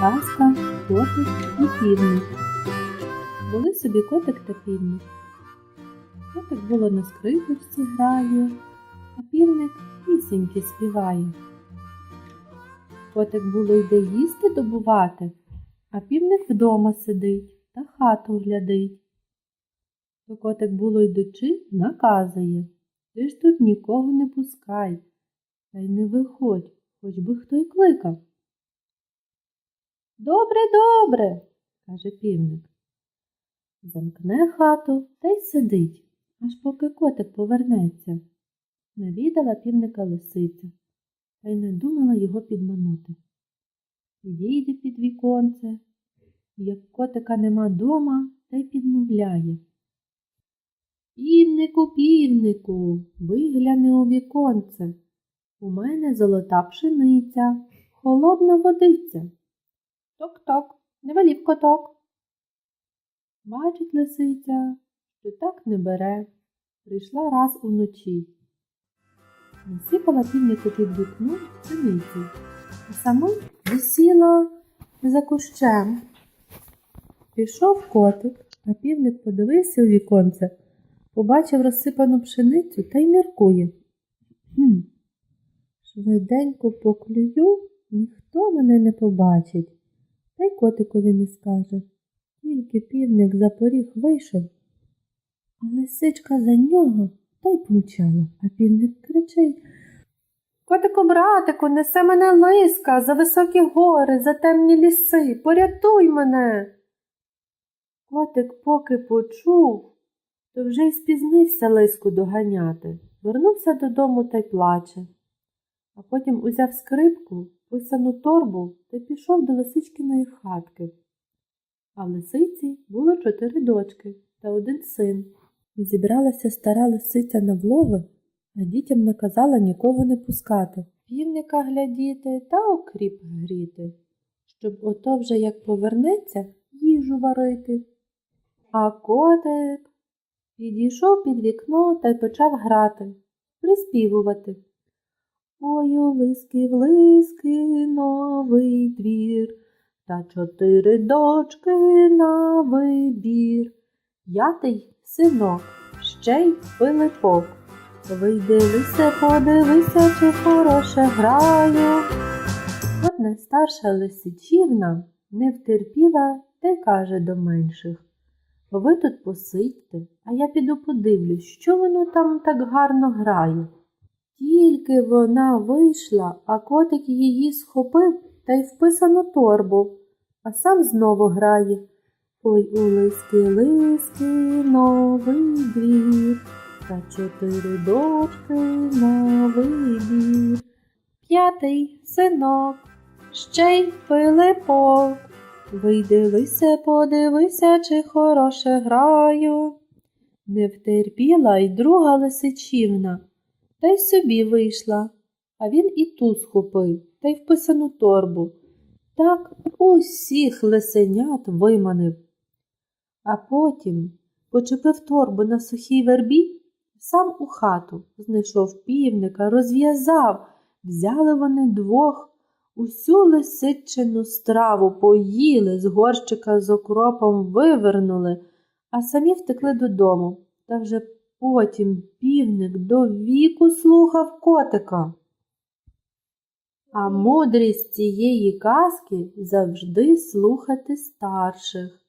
Казка, котик і півник. Були собі котик та півник. Котик було на скрипочці грає, а півник пісеньки співає. Котик було йде їсти добувати, а півник вдома сидить та хату глядить. То котик було йдучи, наказує Ти ж тут нікого не пускай, та й не виходь, хоч би хто й кликав. Добре, добре, каже півник. Замкне хату та й сидить, аж поки котик повернеться. Не відала півника лисиця, та й не думала його підманути. Підійде під віконце, як котика нема дома, та й підмовляє. Півнику, півнику, вигляни у віконце. У мене золота пшениця, холодна водиця. Ток-ток, не велів коток. Бачить лисиця, що так не бере. Прийшла раз уночі. Насипала півнику під вікно пшениці, а сама висіла за кущем. Пішов котик, а півник подивився у віконце, побачив розсипану пшеницю та й міркує. Хм, швиденько поклюю, ніхто мене не побачить, та й котикові не скаже. Тільки півник за поріг вийшов, а лисичка за нього та й помчала, а півник кричить. Котику, братику, несе мене лиска за високі гори, за темні ліси, порятуй мене. Котик поки почув, то вже й спізнився лиску доганяти, вернувся додому та й плаче. А потім узяв скрипку, писану торбу та пішов до лисичкиної хатки. А в лисиці було чотири дочки та один син. Зібралася стара лисиця на влови, а дітям наказала нікого не пускати, півника глядіти та окріп гріти, щоб ото вже як повернеться їжу варити. А котик підійшов під вікно та й почав грати, приспівувати. Ой, у лиски лиски новий двір, та чотири дочки на вибір. П'ятий синок, ще й Пилипок. Вийди, лисе, подивися, чи хороше граю. От найстарша лисичівна не втерпіла та й каже до менших. Ви тут посидьте, а я піду подивлюсь, що воно там так гарно грає. Тільки вона вийшла, а котик її схопив та й вписану торбу, а сам знову грає. Ой, у лиски, лиски, новий двір, та чотири дочки на вибір. П'ятий синок, ще й Пилипок. Вийди, лисе, подивися, чи хороше граю. Не втерпіла й друга лисичівна, та й собі вийшла, а він і ту схопив, та й вписану торбу. Так усіх лисенят виманив. А потім почепив торбу на сухій вербі, сам у хату знайшов півника, розв'язав, взяли вони двох, усю лисичину страву поїли, з горщика з окропом вивернули, а самі втекли додому. Та вже потім півник до віку слухав котика. А мудрість цієї казки завжди слухати старших.